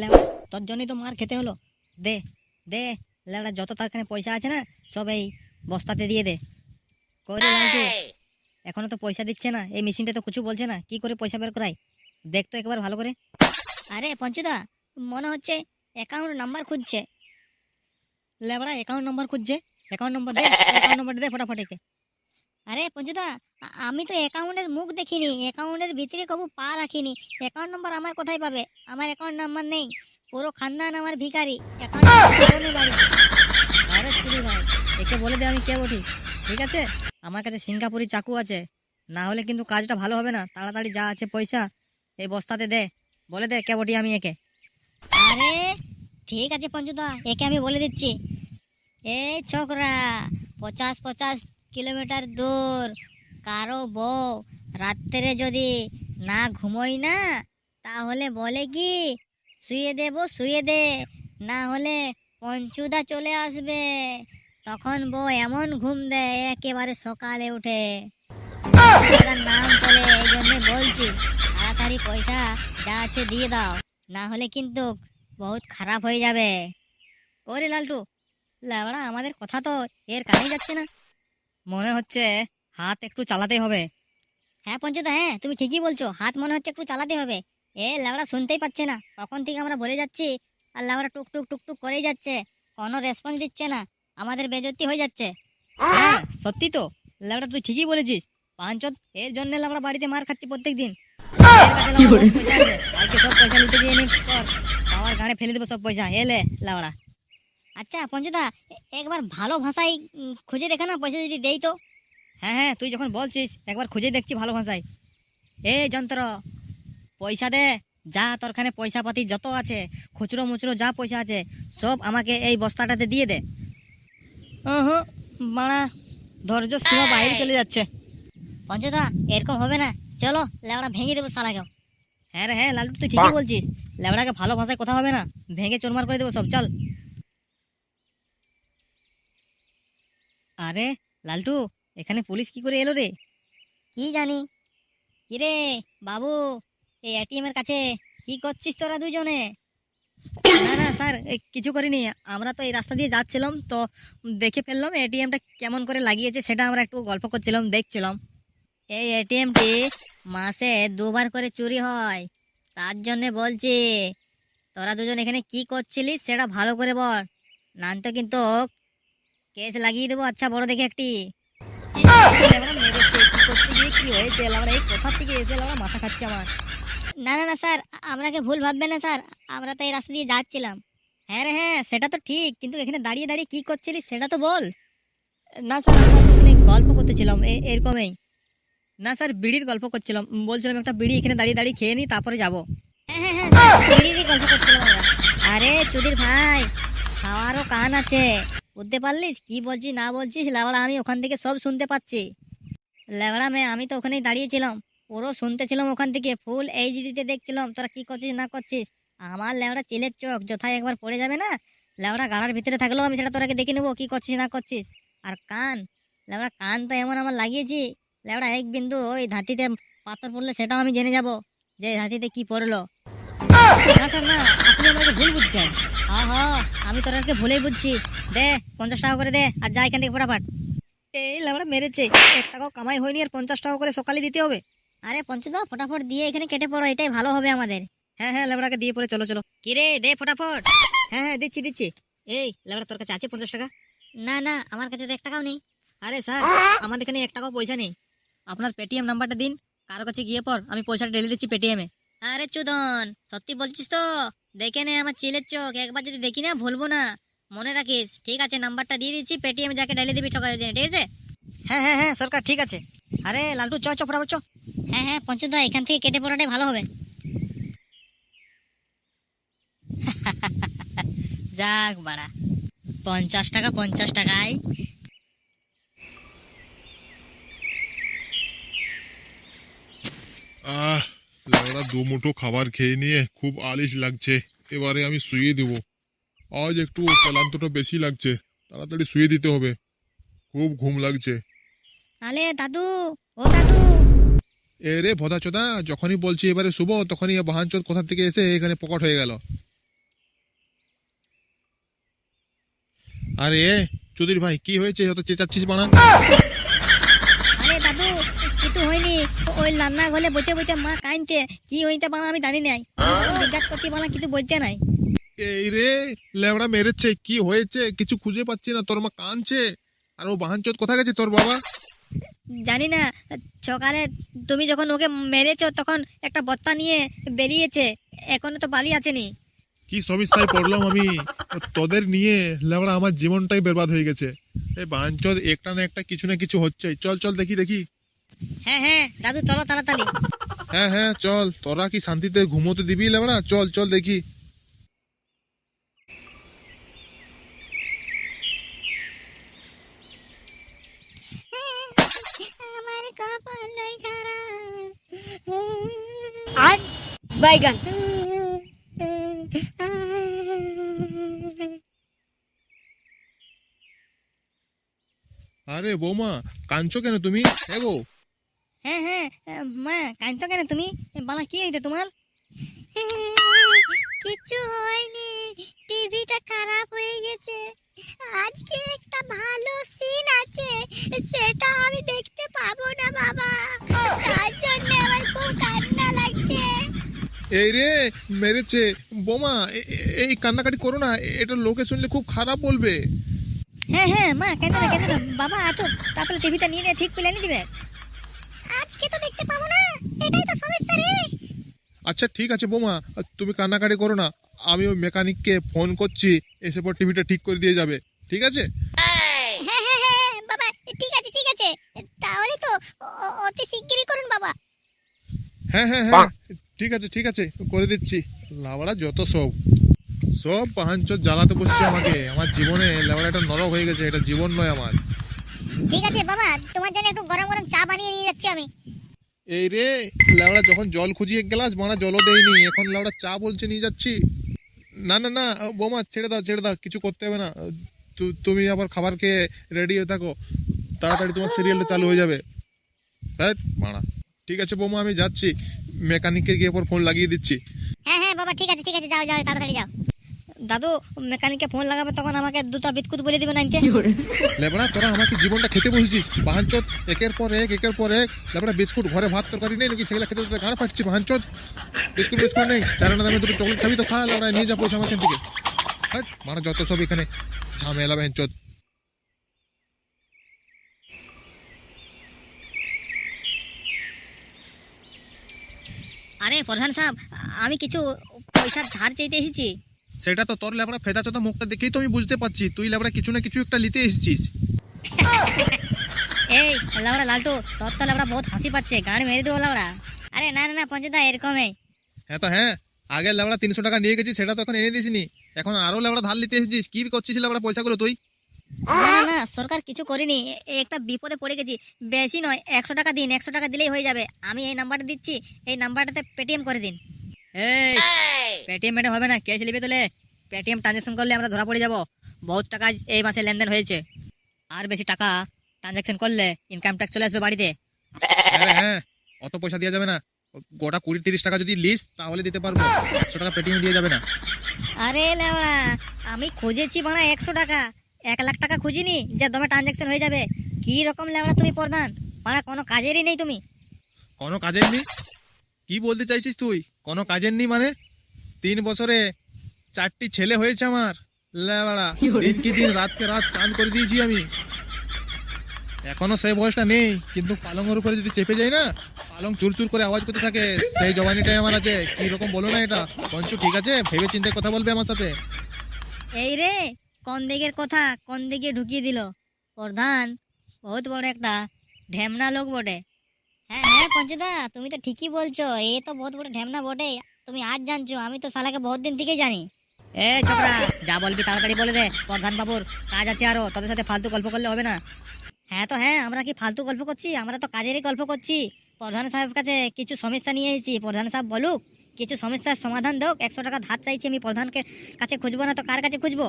লেবড়া তোর জন্যই তো মার খেতে হলো। দে দে লেবড়া যত তার কাছে পয়সা আছে না সব এই বস্তাতে দিয়ে দে। করে এখনও তো পয়সা দিচ্ছে না এই মেশিনটা তো কিছু বলছে না কি করে পয়সা বের করাই দেখ তো একবার ভালো করে। আরে পঞ্চুদা মনে হচ্ছে অ্যাকাউন্ট নাম্বার খুঁজছে। লেবড়া অ্যাকাউন্ট নাম্বার খুঁজছে। অ্যাকাউন্ট নম্বর দে অ্যাকাউন্ট নম্বর দে ফটাফট একে। আরে পঞ্চুদা আমি তো অ্যাকাউন্টের মুখ দেখিনি অ্যাকাউন্টের ভিতরে কবু পা রাখিনি। অ্যাকাউন্ট নাম্বার আমার কোথায় পাবে? আমার অ্যাকাউন্ট নাম্বার নেই। পুরো খানদান আমার ভিখারি। অ্যাকাউন্ট আরে চুরি ভাই একে বলে দে আমি কে বটি ঠিক আছে? আমার কাছে সিঙ্গাপুরি চাকু আছে। না হলে কিন্তু কাজটা ভালো হবে না। তাড়াতাড়ি যা আছে পয়সা এই বস্তাতে দে। বলে দে কে বটি আমি একে। আরে ঠিক আছে পঞ্চুদা একে আমি বলে দিচ্ছি। এই ছোকরা পচাশ পচাশ কিলোমিটার দূর। কারও বউ রাত্রে যদি না ঘুমোই না, তাহলে বলে কি, শুয়ে দেবো শুয়ে দে। না হলে পঞ্চুদা চলে আসবে। তখন বউ এমন ঘুম দেয়, একেবারে সকালে উঠে। নাম চলে, এই জন্য বলছি, তাড়াতাড়ি পয়সা যা আছে দিয়ে দাও, না হলে কিন্তু বহুত খারাপ হয়ে যাবে। ওরে লালটু লাবড়া আমাদের কথা তো এর কানেই যাচ্ছে না। মনে হচ্ছে হাত একটু চালাতে হবে। হ্যাঁ পঞ্চদা হ্যাঁ তুমি ঠিকই বলছো হাত মনে হচ্ছে একটু চালাতে হবে। এ লাবড়া শুনতেই পাচ্ছে না। তখন থেকে আমরা বলে যাচ্ছি আর লাবড়া টুক টুক টুক টুক করেই যাচ্ছে। কোনো রেসপন্স দিচ্ছে না। আমাদের বেজতি হয়ে যাচ্ছে। হ্যাঁ সত্যি তো। লাবড়া তুই ঠিকই বলেছিস। পাঁচত এর জন্য লাবড়া বাড়িতে মার খাচ্ছি প্রত্যেক দিন সব পয়সা লুটে দিয়ে নি পর আমার গাড়ে ফেলে দেবো সব পয়সা। এলে লাবড়া আচ্ছা পঞ্চদা একবার ভালো ভাষায় খুঁজে দেখা না পয়সা যদি দেই তো? হ্যাঁ হ্যাঁ তুই যখন বলছিস একবার খুঁজে দেখছি ভালো ভাষায়। এ যন্ত্র পয়সা দে যা তোর খানে পয়সা পাতি যত আছে খুচরো মুচরো যা পয়সা আছে সব আমাকে এই বস্তাটাতে দিয়ে দে। মানা ধৈর্য সীমা বাইরে চলে যাচ্ছে। পঞ্চদা এরকম হবে না। চলো লেবড়া ভেঙে দেবো শালাকে। হ্যাঁ রে হ্যাঁ লালটু তুই ঠিকই বলছিস। লেবড়াকে ভালো ভাষায় কথা হবে না। ভেঙে চোরমার করে দেবো সব চল। আরে লালটু এখানে পুলিশ কি করে এলো রে? কি জানি। কিরে বাবু এই এটিএম এর কাছে কি করছিস তোরা দুজনে? না না স্যার কিছু করিনি। আমরা তো এই রাস্তা দিয়ে যাচ্ছিলাম তো দেখে ফেললাম এটিএমটা কেমন করে লাগিয়েছে সেটা আমরা একটু গল্প করছিলাম দেখছিলাম। এই এটিএমটি মাসে দুবার করে চুরি হয়। তার জন্য বলছি তোরা দুজন এখানে কি করছিলিস সেটা ভালো করে বল নান তো কিন্তু কেস লাগিয়ে দেবো আচ্ছা বড় দেখে একটি। কি? হয়েছে? এই কোথা থেকে এসে মাথা খাচ্ছে আমার? না না না স্যার আপনাকে ভুল ভাববেন না স্যার। আমরা তো এই রাস্তা দিয়ে যাচ্ছিলাম। হ্যাঁ রে হ্যাঁ সেটা তো ঠিক কিন্তু এখানে দাঁড়িয়ে দাঁড়িয়ে কি সেটা তো বল। না স্যার আমরা গল্প করতেছিলাম এরকমই। না স্যার বিড়ির গল্প করছিলাম। বলছিলাম একটা বিড়ি এখানে দাঁড়িয়ে দাঁড়িয়ে খেয়ে নিই তারপরে যাব। হ্যাঁ হ্যাঁ স্যার, বিড়িরই গল্প করছিলাম আরে চুদির ভাই খাওয়ারও কান আছে। বুঝতে পারলিস? কি বলছিস না বলছিস লেবড়া আমি ওখান থেকে সব শুনতে পাচ্ছি। লেবড়া মেয়ে, আমি তো ওখানেই দাঁড়িয়েছিলাম। ওরও শুনতেছিলাম ওখান থেকে, ফুল এইচডিতে দেখছিলাম। তোরা কি করছিস, না করছিস? আমার লেবড়া চিলের চোখ, যথায় একবার পড়ে যাবে না? লেবড়া গাড়ার ভিতরে থাকলেও আমি সেটা তোরাকে দেখে নেব, কি করছিস, না করছিস। আর কান লেবড়া কান তো এমন আমার লাগিয়েছি। লেবড়া এক বিন্দু ওই ধাতিতে পাথর পড়লে সেটাও আমি জেনে যাব, যে ধাতিতে কি পড়ল। না স্যার হ্যাঁ হ্যাঁ আমি তোরাকে ভুলেই বুঝছি। দে, পঞ্চাশ টাকা করে দে, আর যা এখান ফটাফট। এই লেবড়া মেরেছে, এক টাকাও কামাই হয়নি, আর পঞ্চাশ টাকা করে সকালে দিতে হবে। আরে পঞ্চদা ফটাফট দিয়ে এখানে কেটে পড়ো, এটাই ভালো হবে আমাদের। হ্যাঁ হ্যাঁ লেবড়াকে দিয়ে পড়ে, চলো চলো। কিরে দে ফটাফট। হ্যাঁ হ্যাঁ দিচ্ছি দিচ্ছি। এই লেবড়া তোর কাছে আছে পঞ্চাশ টাকা? না না, আমার কাছে তো এক টাকাও নেই। আরে স্যার, আমাদের এখানে এক টাকাও পয়সা নেই। আপনার পেটিএম নাম্বারটা দিন, কারও কাছে গিয়ে পর আমি পয়সাটা ঢেলে দিচ্ছি পেটিএমে। আরে চুদন সত্যি বলছিস তো? দেখে নে আমার চিলের চোখ একবার যদি দেখি না ভুলবো না। মনে রাখিস ঠিক আছে নাম্বারটা দিয়ে দিচ্ছি পেটিএম যাকে ঢেলে দিবি ঠকা ঠিক আছে? হ্যাঁ হ্যাঁ হ্যাঁ সরকার ঠিক আছে। আরে লালটু চ চ ফটাফট চ। হ্যাঁ হ্যাঁ পঞ্চদা এখান থেকে কেটে পড়াটাই ভালো হবে। যাক বাড়া। পঞ্চাশ টাকা পঞ্চাশ টাকায়। আহ দু মুঠো খাবার খেয়ে নিয়ে খুব আলিশ লাগছে। এবারে আমি শুয়ে দেব। আজ একটু ক্লান্তটা বেশি লাগছে। তাড়াতাড়ি শুয়ে দিতে হবে। খুব ঘুম লাগছে। আলে দাদু ও দাদু। এ রে ভদা চোদা যখনই বলছি এবারে শুভ তখনই বাহানচোদ কোথা থেকে এসে এখানে পকট হয়ে গেল। আরে চৌধুরী ভাই কি হয়েছে? অত চেঁচাচ্ছিস বানা রান্না ঘরে বইতে বইতে মা কাইনতে কি হইতে বানা আমি জানি নাই। জিজ্ঞাসা করতে বানা কিছু বলতে নাই। এই রে লেবড়া মেরেছে কি হয়েছে? কিছু খুঁজে পাচ্ছি না তোর মা কাঁদছে। আর ও বাহানচোদ কোথায় গেছে তোর বাবা? জানি না সকালে তুমি যখন ওকে মেরেছো তখন একটা বত্তা নিয়ে বেরিয়েছে এখনও তো বালি আছেনি। কি সমস্যায় পড়লাম আমি? তোদের নিয়ে লেবড়া আমার জীবনটাই বেরবাদ হয়ে গেছে। এই বাহানচোদ একটা না একটা কিছু না কিছু হচ্ছে। চল চল দেখি দেখি। হ্যাঁ হ্যাঁ দাদু চলো তাড়াতাড়ি। হ্যাঁ হ্যাঁ চল। তোরা কি শান্তিতে ঘুমোতে দিবি লেবড়া চল চল দেখি। আর বাইগান আরে বৌমা কাঁদছো কেন তুমি? হ্যাঁ গো হ্যাঁ হ্যাঁ মা কাঁদতো কেন তুমি? বালা কি হইতে তোমার? কিছু হয়নি। টিভিটা খারাপ হয়ে গেছে। আজকে একটা ভালো সিন আছে। সেটা আমি দেখতে পাবো না বাবা। তার জন্য আমার খুব কান্না লাগছে। এই রে মেরেছে। বোমা এই কান্নাকাটি করো না। এটা লোকে শুনলে খুব খারাপ বলবে। হ্যাঁ হ্যাঁ মা কেন না কেন না। বাবা আতো তারপরে টিভিটা নিয়ে নিয়ে ঠিক করে এনে দিবে। আজকে তো দেখতে পাবো না? এটাই তো সমস্যা রে। আচ্ছা ঠিক আছে বোমা তুমি কান্নাকাটি করো না। আমি ওই মেকানিককে ফোন করছি এসে পর টিভিটা ঠিক করে দিয়ে যাবে। ঠিক আছে? হ্যাঁ হ্যাঁ হ্যাঁ বাবা ঠিক আছে ঠিক আছে। তাহলে তো অতি শিগগিরই করুন বাবা। হ্যাঁ হ্যাঁ হ্যাঁ ঠিক আছে ঠিক আছে করে দিচ্ছি। লাবড়া যত সব। সব পাহাঞ্চর জ্বালাতে বসছে আমাকে। আমার জীবনে লাবড়া একটা নরক হয়ে গেছে এটা জীবন নয় আমার। ঠিক আছে বাবা তোমার জন্য একটু গরম গরম চা বানিয়ে নিয়ে যাচ্ছি আমি। এই রে লাবড়া যখন জল খুঁজি এক গ্লাস মানা জলও দেয়নি। এখন লাবড়া চা বলছে, নিয়ে যাচ্ছি। না না না বোমা, ছেড়ে দাও ছেড়ে দাও, কিছু করতে হবে না। তুমি আবার খাবার খেয়ে রেডি হয়ে থাকো। তাড়াতাড়ি তোমার সিরিয়ালটা চালু হয়ে যাবে। মানা ঠিক আছে বোমা, আমি যাচ্ছি। মেকানিককে গিয়ে পর ফোন লাগিয়ে দিচ্ছি। হ্যাঁ হ্যাঁ বাবা, ঠিক আছে ঠিক আছে, যাও যাও, তাড়াতাড়ি যাও। দাদু মেকানিককে ফোন লাগাবে তখন আমাকে দুটা বিস্কুট বলে দিবেন আনতে লেবড়া তোরা আমাকে জীবনটা খেতে বসেছিস। বাহানচোদ একের পর এক একের পর এক। লেবড়া বিস্কুট ঘরে ভাত তরকারি নেই নাকি? সেগুলো খেতে খেতে গাড় ফাটছি বাহানচোদ বিস্কুট বিস্কুট নেই। চারানা দামে দুটো চকলেট খাবি তো খা লেবড়া নিয়ে যা পয়সা আমার এখান থেকে। হাট, মারা যত সব এখানে। ঝামেলা বাহানচোদ। আরে প্রধান সাহেব আমি কিছু পয়সা ধার চাইতে এসেছি। সেটা তো তোর লেবড়া ফেদা চোদা মুখটা দেখেই তো আমি বুঝতে পারছি। তুই লেবড়া কিছু না কিছু একটা নিতে এসেছিস। এই লাউড়া লালটু তোর তো লাউড়া বহুত হাসি পাচ্ছে গান মেরে দেবো লাউড়া আরে না না না পঞ্চায়েত এরকমই হ্যাঁ তো হ্যাঁ আগে লেবড়া তিনশো টাকা নিয়ে গেছিস সেটা তো এখন এনে দিসনি। এখন আরও লেবড়া ধার নিতে এসেছিস কি করছিস লেবড়া পয়সাগুলো তুই? না না, না সরকার কিছু করেনি। এ একটা বিপদে পড়ে গেছি। বেশি নয় একশো টাকা দিন একশো টাকা দিলেই হয়ে যাবে। আমি এই নাম্বারটা দিচ্ছি এই নাম্বারটাতে পেটিএম করে দিন। এই পেটিএম মেটে হবে না? ক্যাশ নিবি তোলে? পেটিএম ট্রানজ্যাকশন করলে আমরা ধরা পড়ে যাব। বহুত টাকা এই মাসে লেনদেন হয়েছে। আর বেশি টাকা ট্রানজ্যাকশন করলে ইনকাম ট্যাক্স চলে আসবে বাড়িতে। আরে হ্যাঁ অত পয়সা দেওয়া যাবে না। গোটা কুড়ি তিরিশ টাকা যদি লিস তাহলে দিতে পারব। একশো টাকা পেটিএম দিয়ে যাবে না। আরে লেওড়া আমি খুঁজেছি বানা একশো টাকা। এক লাখ টাকা খুঁজিনি যে দমে ট্রানজ্যাকশন হয়ে যাবে। কি রকম লেওড়া তুমি প্রধান? বানা কোনো কাজেরই নেই তুমি। কোনো কাজের নেই? কি বলতে চাইছিস তুই? কোনো কাজের নেই মানে? তিন বছরে চারটি ছেলে হয়েছে আমার। লেবাড়া দিন কি দিন রাতকে রাত চাঁদ করে দিয়েছি আমি। এখনও সেই বয়সটা নেই কিন্তু পালংয়ের উপরে যদি চেপে যাই না পালং চুরচুর করে আওয়াজ করতে থাকে সেই জবানিটাই আমার আছে। কি রকম বলো না এটা? পঞ্চু ঠিক আছে? ভেবে চিন্তে কথা বলবে আমার সাথে। এই রে কোন দিকের কথা কোন দিকে ঢুকিয়ে দিল। প্রধান বহুত বড় একটা ঢেমনা লোক বটে। হ্যাঁ হ্যাঁ পঞ্চদা তুমি তো ঠিকই বলছো এ তো বহুত বড় ঢেমনা বটে। তুমি আজ জানছো আমি তো শালাকে বহুত দিন থেকেই জানি। এ ছোকরা যা বলবি তাড়াতাড়ি বলে দে প্রধান বাবুর কাজ আছে আরও তোদের সাথে ফালতু গল্প করলে হবে না। হ্যাঁ তো হ্যাঁ আমরা কি ফালতু গল্প করছি? আমরা তো কাজেরই গল্প করছি। প্রধান সাহেব কাছে কিছু সমস্যা নিয়ে এসেছি। প্রধান সাহেব বলুক কিছু সমস্যার সমাধান হোক একশো টাকা ধার চাইছি আমি প্রধানকে কাছে খুঁজবো না তো কার কাছে খুঁজবো?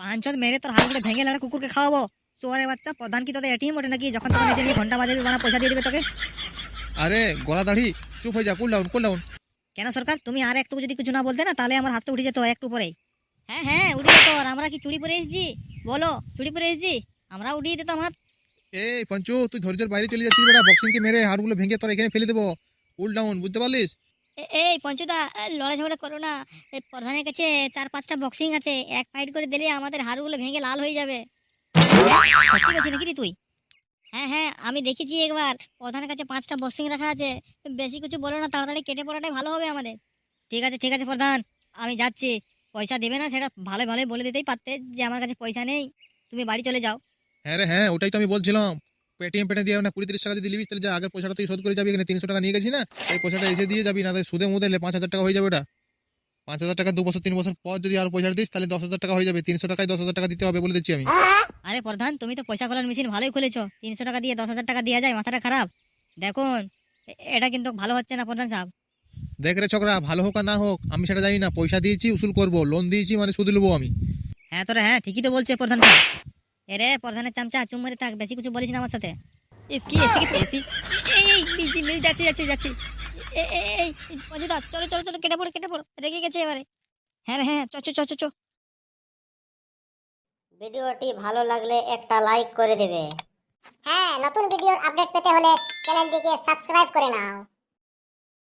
পাঁচজন মেরে তোর হাড়গুলো ভেঙে লাড়া কুকুরকে খাওয়াবো। সোয়ারে বাচ্চা প্রধান কি তোদের এটিএম ওঠে নাকি? যখন তখন এসে নিয়ে ঘণ্টা বাজে বানা পয়সা দিয়ে দেবে তোকে? আরে গলা দাড়ি চুপ হয়ে যা কুল ডাউন কুল ডাউন কেন সরকার? তুমি আর একটু যদি কিছু না বলতে না তাহলে আমার হাতটা উঠে যেত একটু পরেই হ্যাঁ হ্যাঁ উঠে যেত। আর আমরা কি চুরি পরে এসেছি? বলো চুরি করে এসেছি? আমরা উঠিয়ে দিতাম হাত। এই পঞ্চু তুই ধৈর্যের বাইরে চলে যাচ্ছিস বেটা বক্সিংকে মেরে হাড়গুলো ভেঙে তোর এখানে ফেলে দেবো। উল ডাউন বুঝতে পারলিস? এই পঞ্চুদা লড়াই ঝগড়া করো না। এই প্রধানের কাছে চার পাঁচটা বক্সিং আছে। এক ফাইট করে দিলে আমাদের হাড়গুলো ভেঙে লাল হয়ে যাবে। সত্যি বলছি নাকি তুই? হ্যাঁ হ্যাঁ আমি দেখেছি একবার। প্রধানের কাছে পাঁচটা বক্সিং রাখা আছে। বেশি কিছু বলো না, তাড়াতাড়ি কেটে পড়াটাই ভালো হবে আমাদের। ঠিক আছে ঠিক আছে প্রধান, আমি যাচ্ছি। পয়সা দেবে না সেটা ভালো ভালো বলে দিতেই পারতে যে আমার কাছে পয়সা নেই। তুমি বাড়ি চলে যাও। হ্যাঁ রে হ্যাঁ ওটাই তো আমি বলছিলাম। পেটিএম পেটে দিয়ে না কুড়ি তিরিশ টাকা যদি লিবিস তাহলে যা আগের পয়সাটা তুই শোধ করে যাবি, এখানে তিনশো টাকা নিয়ে গেছি না? এই পয়সাটা এসে দিয়ে যাবি, না সুদে মুদে পাঁচ হাজার টাকা হয়ে যাবে ওটা। পাঁচ হাজার টাকা দু বছর তিন বছর পর যদি আর পয়সা দিস তাহলে দশ হাজার টাকা হয়ে যাবে। তিনশো টাকায় দশ হাজার টাকা দিতে হবে বলে দিচ্ছি আমি। আরে প্রধান তুমি তো পয়সা খোলার মেশিন ভালোই খুলেছো। তিনশো টাকা দিয়ে দশ হাজার টাকা দেওয়া যায় মাথাটা খারাপ। দেখুন এটা কিন্তু ভালো হচ্ছে না প্রধান সাহেব। দেখ রে ছোকরা ভালো হোক আর না হোক আমি সেটা জানি না। পয়সা দিয়েছি উসুল করব লোন দিয়েছি মানে সুদ নেব আমি। হ্যাঁ তোরা হ্যাঁ ঠিকই তো বলছে প্রধান সাহেব। এরে প্রধানের চামচা চুম মেরে থাক বেশি কিছু বলিস না আমার সাথে। ইসকি এসি তেসি এই মিল মিল যাচ্ছি যাচ্ছি যাচ্ছি। চলো চলো চলো, কেটে পড়ো কেটে পড়ো। রেগে গেছে এবারে। হ্যাঁ হ্যাঁ চ চ চ চ। ভিডিওটি ভালো লাগলে একটা লাইক করে দেবে। হ্যাঁ নতুন ভিডিওর আপডেট পেতে হলে চ্যানেলটিকে সাবস্ক্রাইব করে নাও।